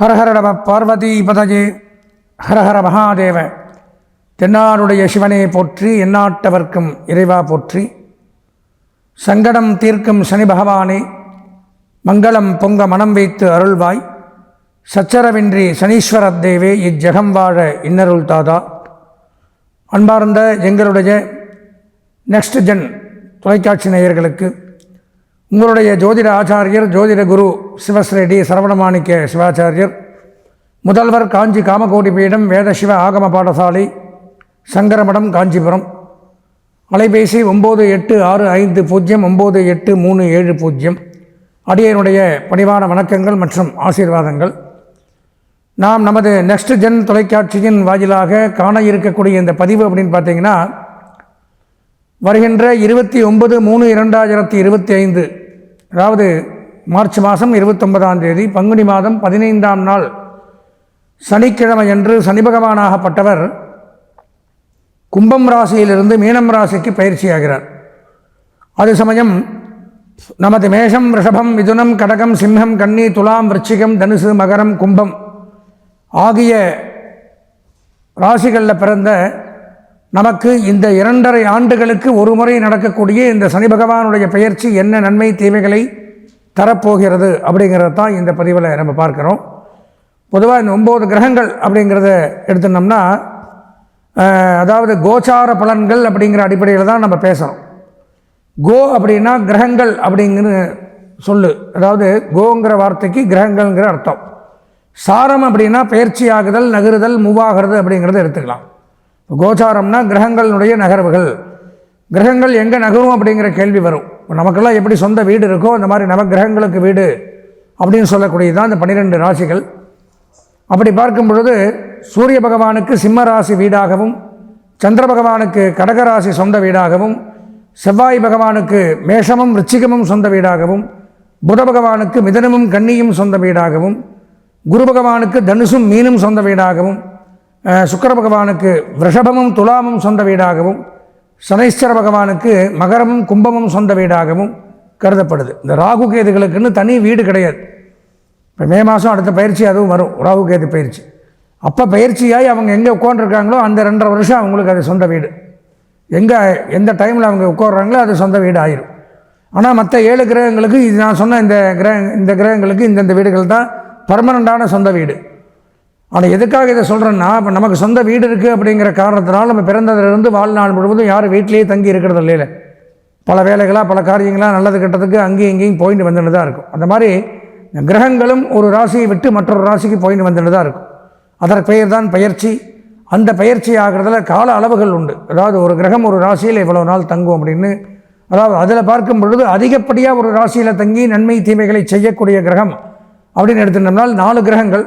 ஹரஹர நம பார்வதி பதஜே. ஹரஹர மகாதேவ. தென்னாருடைய சிவனே போற்றி எந்நாட்டவர்க்கும் இறைவா போற்றி. சங்கடம் தீர்க்கும் சனி பகவானே மங்களம் பொங்க மனம் வைத்து அருள்வாய். சச்சரவின்றி சனீஸ்வரத் தேவே இஜ்ஜகம் வாழ இன்னருள் தாதா. அன்பார்ந்த எங்களுடைய நெக்ஸ்ட் ஜென் தொலைக்காட்சி நேயர்களுக்கு உங்களுடைய ஜோதிட ஆச்சாரியர் ஜோதிட குரு சிவஸ்ரெடி சரவணமாணிக்க சிவாச்சாரியர் முதல்வர் காஞ்சி காமகோடி பீடம் வேத சிவ ஆகம பாடசாலை சங்கரமடம் காஞ்சிபுரம். அலைபேசி ஒம்பது எட்டு ஆறு ஐந்து பூஜ்ஜியம் ஒம்பது எட்டு மூணு ஏழு பூஜ்ஜியம் அடியனுடைய பணிவான வணக்கங்கள் மற்றும் ஆசீர்வாதங்கள். நாம் நமது நெக்ஸ்ட் ஜென் தொலைக்காட்சியின் வாயிலாக காண இருக்கக்கூடிய இந்த பதிவு அப்படின்னு பார்த்தீங்கன்னா வருகின்ற இருபத்தி ஒன்பது மூணு இரண்டாயிரத்தி இருபத்தி ஐந்து அதாவது மார்ச் மாதம் இருபத்தொன்பதாம் தேதி பங்குனி மாதம் பதினைந்தாம் நாள் சனிக்கிழமையன்று சனி பகவானாகப்பட்டவர் கும்பம் ராசியிலிருந்து மீனம் ராசிக்கு பயிற்சியாகிறார். அது சமயம் நமது மேஷம் ரிஷபம் மிதுனம் கடகம் சிம்ஹம் கன்னி துலாம் விருச்சிகம் தனுசு மகரம் கும்பம் ஆகிய ராசிகளில் பிறந்த நமக்கு இந்த இரண்டரை ஆண்டுகளுக்கு ஒரு முறை நடக்கக்கூடிய இந்த சனி பகவானுடைய பெயர்ச்சி என்ன நன்மை தீமைகளை தரப்போகிறது அப்படிங்கிறத தான் இந்த பதிவில் நம்ம பார்க்குறோம். பொதுவாக இந்த ஒம்பது கிரகங்கள் அப்படிங்கிறத எடுத்துனோம்னா அதாவது கோச்சார பலன்கள் அப்படிங்கிற அடிப்படையில் தான் நம்ம பேசுகிறோம் கோ அப்படின்னா கிரகங்கள் அப்படிங்கிற சொல்லு. அதாவது கோங்கிற வார்த்தைக்கு கிரகங்கள்ங்கிற அர்த்தம். சாரம் அப்படின்னா பயிற்சி ஆகுதல் நகருதல் மூவாகிறது அப்படிங்கிறத எடுத்துக்கலாம். இப்போ கோச்சாரம்னா கிரகங்களுடைய நகர்வுகள். கிரகங்கள் எங்கே நகரும் அப்படிங்கிற கேள்வி வரும். இப்போ நமக்கெல்லாம் எப்படி சொந்த வீடு இருக்கோ அந்த மாதிரி நவக்கிரகங்களுக்கு வீடு அப்படின்னு சொல்லக்கூடியது தான் இந்த பன்னிரெண்டு ராசிகள். அப்படி பார்க்கும் பொழுது சூரிய பகவானுக்கு சிம்ம ராசி வீடாகவும் சந்திர பகவானுக்கு கடகராசி சொந்த வீடாகவும் செவ்வாய் பகவானுக்கு மேஷமும் ரிச்சிகமும் சொந்த வீடாகவும் புத பகவானுக்கு மிதனமும் கன்னியும் சொந்த வீடாகவும் குரு பகவானுக்கு தனுசும் மீனும் சொந்த வீடாகவும் சுக்கர பகவானுக்கு ரிஷபமும் துலாமும் சொந்த வீடாகவும் சனீஸ்வர பகவானுக்கு மகரமும் கும்பமும் சொந்த வீடாகவும் கருதப்படுது. இந்த ராகு கேதுகளுக்குன்னு தனி வீடு கிடையாது. இப்போ மே மாதம் அடுத்த பயிற்சி அதுவும் வரும் ராகு கேது பயிற்சி. அப்போ பயிற்சியாகி அவங்க எங்கே உட்காந்துருக்காங்களோ அந்த ரெண்டரை வருஷம் அவங்களுக்கு அது சொந்த வீடு. எங்கே எந்த டைமில் அவங்க உட்காடுறாங்களோ அது சொந்த வீடு ஆயிரும். ஆனால் மற்ற ஏழு கிரகங்களுக்கு இது நான் சொன்ன இந்த கிரக இந்த கிரகங்களுக்கு இந்தந்த வீடுகள் தான் பர்மனண்ட்டான சொந்த வீடு. ஆனால் எதுக்காக இதை சொல்கிறேன்னா இப்போ நமக்கு சொந்த வீடு இருக்குது அப்படிங்கிற காரணத்தினால் நம்ம பிறந்ததுலேருந்து வாழ்நாள் முழுவதும் யாரும் வீட்டிலேயே தங்கி இருக்கிறது இல்லையில. பல வேலைகளாக பல காரியங்களாக நல்லது கெட்டதுக்கு அங்கேயும் இங்கேயும் போயிட்டு வந்துட்டு தான் இருக்கும். அந்த மாதிரி கிரகங்களும் ஒரு ராசியை விட்டு மற்றொரு ராசிக்கு போயிட்டு வந்துட்டு தான் இருக்கும். அதற்கு பெயர் தான் பயிற்சி அந்த பயிற்சி ஆகிறதுல கால அளவுகள் உண்டு. அதாவது ஒரு கிரகம் ஒரு ராசியில் இவ்வளோ நாள் தங்கும் அப்படின்னு. அதாவது அதில் பார்க்கும் பொழுது அதிகப்படியாக ஒரு ராசியில் தங்கி நன்மை தீமைகளை செய்யக்கூடிய கிரகம் அப்படின்னு எடுத்துட்டோம்னால் நாலு கிரகங்கள்.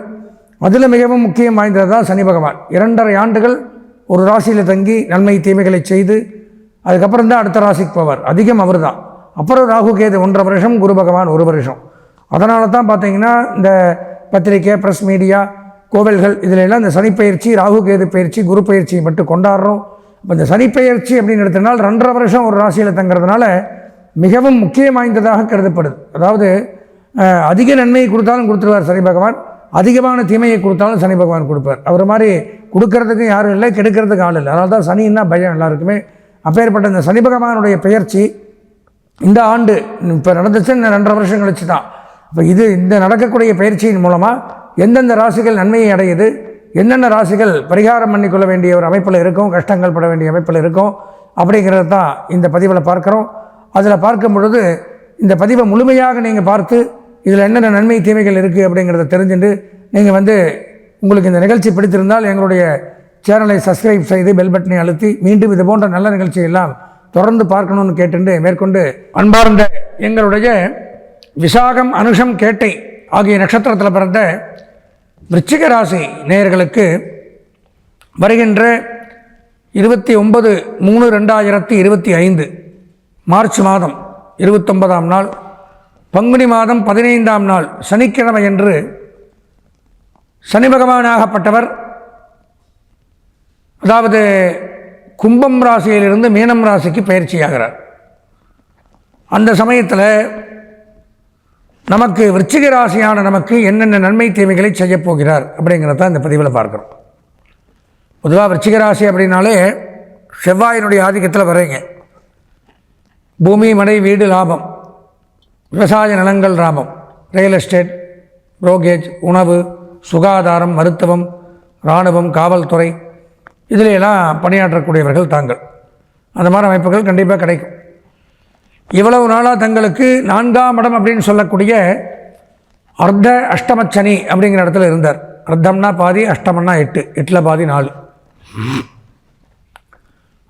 அதில் மிகவும் முக்கியம் வாய்ந்தது தான் சனி பகவான். இரண்டரை ஆண்டுகள் ஒரு ராசியில் தங்கி நன்மை தீமைகளை செய்து அதுக்கப்புறம் தான் அடுத்த ராசிக்கு போவார். அதிகம் அவர் தான் அப்புறம் ராகு கேது ஒன்றரை வருஷம் குரு பகவான் ஒரு வருஷம். அதனால தான் பார்த்தீங்கன்னா இந்த பத்திரிக்கை ப்ரெஸ் மீடியா கோவில்கள் இதில் எல்லாம் இந்த சனிப்பயிற்சி ராகு கேது பயிற்சி குரு பயிற்சியை மட்டும் கொண்டாடுறோம். இப்போ இந்த சனிப்பெயர்ச்சி அப்படின்னு எடுத்தனால் ரெண்டரை வருஷம் ஒரு ராசியில் தங்குறதுனால மிகவும் முக்கியம் வாய்ந்ததாக கருதப்படுது. அதாவது அதிக நன்மையை கொடுத்தாலும் கொடுத்துருவார் சனி பகவான். அதிகமான தீமையை கொடுத்தாலும் சனி பகவான் கொடுப்பார். அவர் மாதிரி கொடுக்கறதுக்கும் யாரும் இல்லை கெடுக்கிறதுக்கு ஆள் இல்லை. அதனால தான் சனின்னா பயம் எல்லாருக்குமே. அப்பேற்பட்ட இந்த சனி பகவானுடைய பெயர்ச்சி இந்த ஆண்டு இப்போ நடந்துச்சு இந்த ரெண்டரை வருஷம் கழிச்சு தான். இப்போ இது இந்த நடக்கக்கூடிய பயிற்சியின் மூலமாக எந்தெந்த ராசிகள் நன்மையை அடையுது என்னென்ன ராசிகள் பரிகாரம் பண்ணிக்கொள்ள வேண்டிய ஒரு அமைப்பில் இருக்கும் கஷ்டங்கள் பட வேண்டிய அமைப்பில் இருக்கும் அப்படிங்கிறது தான் இந்த பதிவில் பார்க்குறோம். அதில் பார்க்கும் பொழுது இந்த பதிவை முழுமையாக நீங்கள் பார்த்து இதில் என்னென்ன நன்மை தீமைகள் இருக்குது அப்படிங்கிறத தெரிஞ்சுட்டு நீங்கள் வந்து உங்களுக்கு இந்த நிகழ்ச்சி பிடித்திருந்தால் எங்களுடைய சேனலை சப்ஸ்கிரைப் செய்து பெல் பட்டனை அழுத்தி மீண்டும் இது போன்ற நல்ல நிகழ்ச்சியெல்லாம் தொடர்ந்து பார்க்கணும்னு கேட்டுண்டு மேற்கொண்டு அன்பார்ந்த எங்களுடைய விசாகம் அனுஷம் கேட்டை ஆகிய நட்சத்திரத்தில் பிறந்த விருச்சிக ராசி நேயர்களுக்கு வருகின்ற இருபத்தி ஒன்பது மூணு ரெண்டாயிரத்தி இருபத்தி ஐந்து மார்ச் மாதம் இருபத்தொன்பதாம் நாள் பங்குனி மாதம் பதினைந்தாம் நாள் சனிக்கிழமை என்று சனி பகவானாகப்பட்டவர் அதாவது கும்பம் ராசியிலிருந்து மீனம் ராசிக்கு பயிற்சியாகிறார். அந்த சமயத்தில் நமக்கு விருச்சிக ராசியான நமக்கு என்னென்ன நன்மை தீமைகளை செய்யப் போகிறார் அப்படிங்கிறத இந்த பதிவில் பார்க்குறோம். பொதுவாக விருச்சிக ராசி அப்படின்னாலே செவ்வாயினுடைய ஆதிக்கத்தில் வர்றீங்க. பூமி மனை வீடு லாபம். விவசாய நிலங்கள் ராமம் ரியல் எஸ்டேட் புரோகேஜ் உணவு சுகாதாரம் மருத்துவம் இராணுவம் காவல்துறை இதிலெல்லாம் பணியாற்றக்கூடியவர்கள் தாங்கள். அந்த மாதிரி அமைப்புகள் கண்டிப்பாக கிடைக்கும். இவ்வளவு நாளாக தங்களுக்கு நான்காம் இடம் அப்படின்னு சொல்லக்கூடிய அர்த்த அஷ்டமச்சனி அப்படிங்கிற இடத்துல இருந்தார். அர்த்தம்னா பாதி அஷ்டமன்னா எட்டு எட்டில் பாதி நாலு.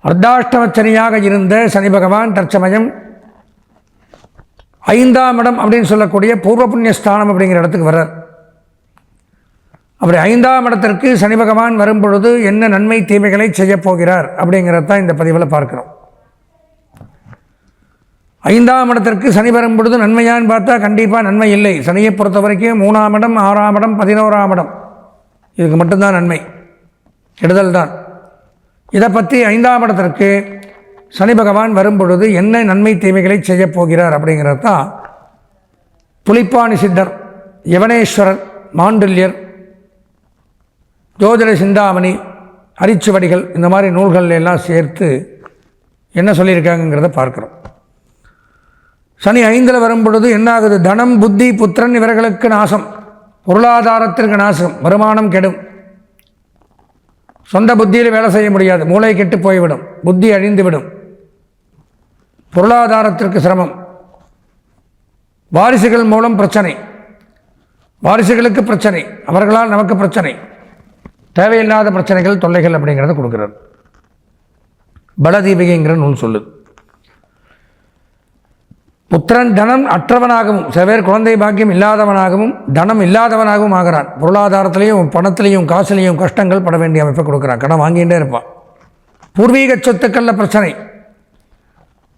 அர்த்தாஷ்டமச்சனியாக இருந்த சனி பகவான் தற்சமயம் ஐந்தாம் இடம் அப்படின்னு சொல்லக்கூடிய பூர்வ புண்ணிய ஸ்தானம் அப்படிங்கிற இடத்துக்கு வர்றார். அப்படி ஐந்தாம் இடத்திற்கு சனி பகவான் வரும் பொழுது என்ன நன்மை தீமைகளை செய்யப் போகிறார் அப்படிங்கிறத தான் இந்த பதிவில் பார்க்குறோம். ஐந்தாம் இடத்திற்கு சனி வரும் பொழுது நன்மையான்னு பார்த்தா கண்டிப்பாக நன்மை இல்லை. சனியை பொறுத்த வரைக்கும் மூணாம் இடம் ஆறாம் இடம் பதினோராம் இடம். இதுக்கு மட்டும்தான் நன்மை. கெடுதல் தான். இதை பற்றி ஐந்தாம் இடத்திற்கு சனி பகவான் வரும்பொழுது என்ன நன்மை தீமைகளை செய்யப் போகிறார் அப்படிங்கிறது தான் புலிப்பாணி சித்தர் யவனேஸ்வரர் மாண்டல்யர் ஜோதிட சிந்தாமணி அரிச்சுவடிகள் இந்த மாதிரி நூல்கள் எல்லாம் சேர்த்து என்ன சொல்லியிருக்காங்கங்கிறத பார்க்குறோம். சனி ஐந்தில் வரும்பொழுது என்ன ஆகுது தனம் புத்தி புத்திரன் இவர்களுக்கு நாசம். பொருளாதாரத்திற்கு நாசம். வருமானம் கெடும். சொந்த புத்தியில் வேலை செய்ய முடியாது. மூளை கெட்டு போய்விடும். புத்தி அழிந்துவிடும். பொருளாதாரத்திற்கு சிரமம். வாரிசுகள் மூலம் பிரச்சனை. வாரிசுகளுக்கு பிரச்சனை. அவர்களால் நமக்கு பிரச்சனை. தேவையில்லாத பிரச்சனைகள் தொல்லைகள் அப்படிங்கிறத கொடுக்குறார் பலதீபிகைங்கிற நூல் சொல்லுது. புத்திரன் தனம் அற்றவனாகவும் சில பேர் குழந்தை பாக்கியம் இல்லாதவனாகவும் தனம் இல்லாதவனாகவும் ஆகிறான். பொருளாதாரத்திலையும் பணத்திலையும் காசுலையும் கஷ்டங்கள் பட வேண்டிய அமைப்பை கொடுக்குறான். கடன் வாங்கிகிட்டே இருப்பான். பூர்வீக சொத்துக்களில் பிரச்சனை.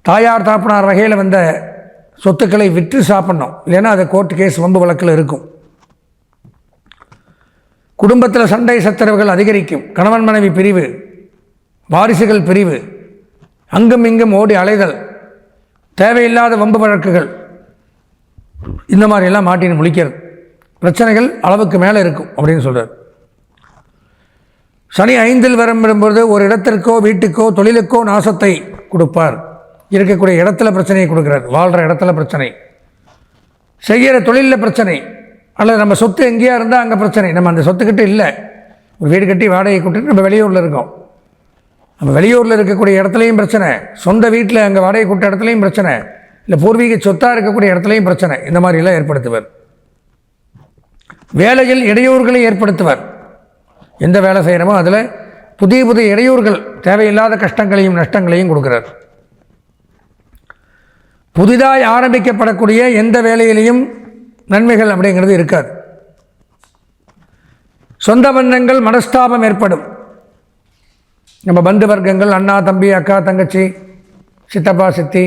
தாயார் தாப்பனார் வகையில் வந்த சொத்துக்களை விற்று சாப்பிட்ணும். இல்லைன்னா அது கோர்ட்டு கேஸ் வம்பு வழக்கில் இருக்கும். குடும்பத்தில் சண்டை சத்தரவுகள் அதிகரிக்கும். கணவன் மனைவி பிரிவு வாரிசுகள் பிரிவு அங்கும் இங்கும் ஓடி அலைதல் தேவையில்லாத வம்பு வழக்குகள் இந்த மாதிரியெல்லாம் மாட்டின் முழிக்கிறது. பிரச்சனைகள் அளவுக்கு மேலே இருக்கும் அப்படின்னு சொல்கிறார் சனி ஐந்தில் வரும்பொழுது ஒரு இடத்திற்கோ வீட்டுக்கோ தொழிலுக்கோ நாசத்தை கொடுப்பார். இருக்கக்கூடிய இடத்துல பிரச்சனையை கொடுக்குறார். வாழ்கிற இடத்துல பிரச்சனை. செய்கிற தொழிலில் பிரச்சனை. அல்லது நம்ம சொத்து எங்கேயா இருந்தால் அங்கே பிரச்சனை. நம்ம அந்த சொத்துக்கிட்ட இல்லை. ஒரு வீடு கட்டி வாடகை கொடுத்துட்டு நம்ம வெளியூரில் இருக்கோம். நம்ம வெளியூரில் இருக்கக்கூடிய இடத்துலையும் பிரச்சனை. சொந்த வீட்டில் அங்கே வாடகை கூட்ட இடத்துலையும் பிரச்சனை. இல்லை பூர்வீக சொத்தாக இருக்கக்கூடிய இடத்துலையும் பிரச்சனை. இந்த மாதிரிலாம் ஏற்படுத்துவர். வேலையில் இடையூறுகளை ஏற்படுத்துவர். எந்த வேலை செய்கிறோமோ அதில் புதிய புதிய இடையூறுகள் தேவையில்லாத கஷ்டங்களையும் நஷ்டங்களையும் கொடுக்குறார். புதிதாக ஆரம்பிக்கப்படக்கூடிய எந்த வேலையிலையும் நன்மைகள் அப்படிங்கிறது இருக்காது. சொந்த பந்தங்கள் மனஸ்தாபம் ஏற்படும். நம்ம பந்து வர்க்கங்கள் அண்ணா தம்பி அக்கா தங்கச்சி சித்தப்பா சித்தி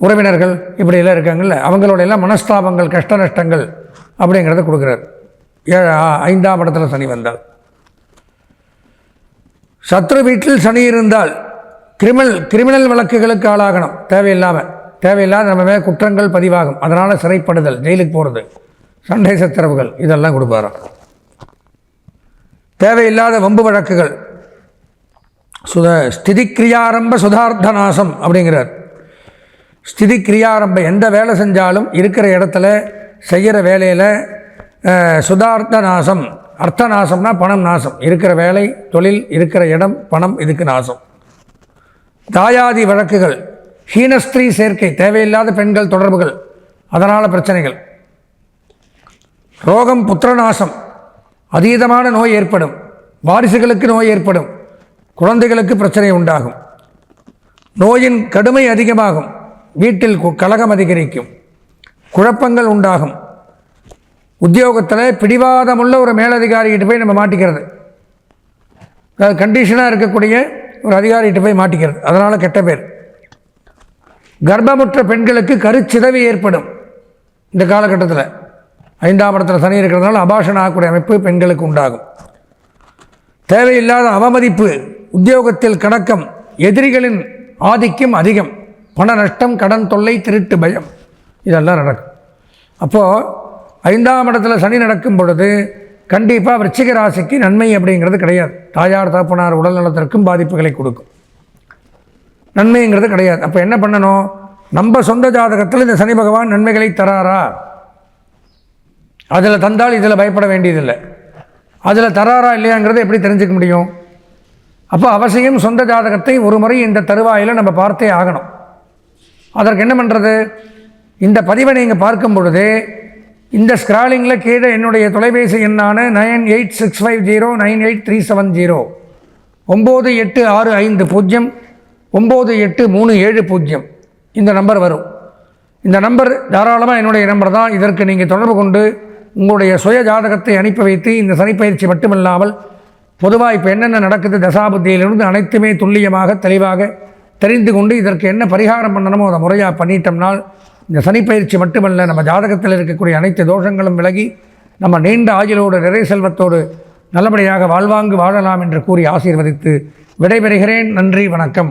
உறவினர்கள் இப்படியெல்லாம் இருக்காங்கல்ல அவங்களோட எல்லாம் மனஸ்தாபங்கள் கஷ்ட நஷ்டங்கள் அப்படிங்கிறத கொடுக்குறாரு. ஏழு ஐந்தாம் இடத்துல சனி வந்தால். சத்ரு வீட்டில் சனி இருந்தால் கிரிமினல் கிரிமினல் வழக்குகளுக்கு ஆளாகணும் தேவையில்லாமல் தேவையில்லாத நம்ம மேலே குற்றங்கள் பதிவாகும். அதனால் சிறைப்படுதல் ஜெயிலுக்கு போகிறது சண்டை சத்திரவுகள் இதெல்லாம் கொடுப்பாராம். தேவையில்லாத வம்பு வழக்குகள். சுத ஸ்திதி கிரியாரம்ப சுதார்த்த நாசம் அப்படிங்கிறார். ஸ்திதி கிரியாரம்ப எந்த வேலை செஞ்சாலும் இருக்கிற இடத்துல செய்கிற வேலையில் சுதார்த்த நாசம் அர்த்த நாசம்னா பணம் நாசம். இருக்கிற வேலை தொழில் இருக்கிற இடம் பணம் இதுக்கு நாசம். தாயாதி வழக்குகள். ஹீனஸ்திரீ சேர்க்கை தேவையில்லாத பெண்கள் தொடர்புகள் அதனால் பிரச்சனைகள். ரோகம் புத்திரநாசம் அதீதமான நோய் ஏற்படும் வாரிசுகளுக்கு நோய் ஏற்படும் குழந்தைகளுக்கு பிரச்சனை உண்டாகும். நோயின் கடுமை அதிகமாகும் வீட்டில் கலகம் அதிகரிக்கும் குழப்பங்கள் உண்டாகும். உத்தியோகத்தில் பிடிவாதமுள்ள ஒரு மேலதிகாரிகிட்ட போய் நம்ம மாட்டிக்கிறது. கண்டிஷனாக இருக்கக்கூடிய ஒரு அதிகாரிகிட்ட போய் மாட்டிக்கிறது. அதனால் கெட்ட பேர். கர்ப்பமுற்ற பெண்களுக்கு கருச்சிதவி ஏற்படும். இந்த காலகட்டத்தில் ஐந்தாம் இடத்துல சனி இருக்கிறதுனால அபாஷன் ஆகக்கூடிய அமைப்பு பெண்களுக்கு உண்டாகும். தேவையில்லாத அவமதிப்பு உத்தியோகத்தில் கணக்கம் எதிரிகளின் ஆதிக்கம் அதிகம். பண நஷ்டம் கடன் தொல்லை திருட்டு பயம். இதெல்லாம் நடக்கும். அப்போது ஐந்தாம் இடத்துல சனி நடக்கும் பொழுது கண்டிப்பாக விருச்சிக ராசிக்கு நன்மை அப்படிங்கிறது கிடையாது. தாயார் தாப்பனார் உடல் நலத்திற்கும் பாதிப்புகளை கொடுக்கும். நன்மைங்கிறது கிடையாது. அப்போ என்ன பண்ணணும்? நம்ம சொந்த ஜாதகத்தில் இந்த சனி பகவான் நன்மைகளை தராரா? அதில் தந்தால் இதில் பயப்பட வேண்டியதில்லை. அதில் தராரா இல்லையாங்கிறத எப்படி தெரிஞ்சுக்க முடியும்? அப்போ அவசியம் சொந்த ஜாதகத்தை ஒரு முறை இந்த தருவாயில் நம்ம பார்த்தே ஆகணும். அதற்கு என்ன பண்ணுறது இந்த பதிவை நீங்கள் பார்க்கும் பொழுது இந்த ஸ்க்ராலிங்கில் கீழே என்னுடைய தொலைபேசி எண்ணான nine eight six five zero nine eight three seven zero ஒம்பது எட்டு ஆறு ஐந்து பூஜ்ஜியம் ஒம்பது எட்டு மூணு ஏழு பூஜ்ஜியம். இந்த நம்பர் வரும். இந்த நம்பர் தாராளமாக என்னுடைய நம்பர் தான். இதற்கு நீங்கள் தொடர்பு கொண்டு உங்களுடைய சுய ஜாதகத்தை அனுப்பி வைத்து இந்த சனிப்பயிற்சி மட்டுமில்லாமல் பொதுவாக இப்போ என்னென்ன நடக்குது தசாபுத்தியிலிருந்து அனைத்துமே துல்லியமாக தெளிவாக தெரிந்து கொண்டு இதற்கு என்ன பரிகாரம் பண்ணணுமோ அதை முறையாக பண்ணிட்டோம்னால் இந்த சனிப்பயிற்சி மட்டுமல்ல நம்ம ஜாதகத்தில் இருக்கக்கூடிய அனைத்து தோஷங்களும் விலகி நம்ம நீண்ட ஆயுளோடு நிறை செல்வத்தோடு நல்லபடியாக வாழ்வாங்கு வாழலாம் என்று கூறி ஆசீர்வதித்து விடைபெறுகிறேன். நன்றி வணக்கம்.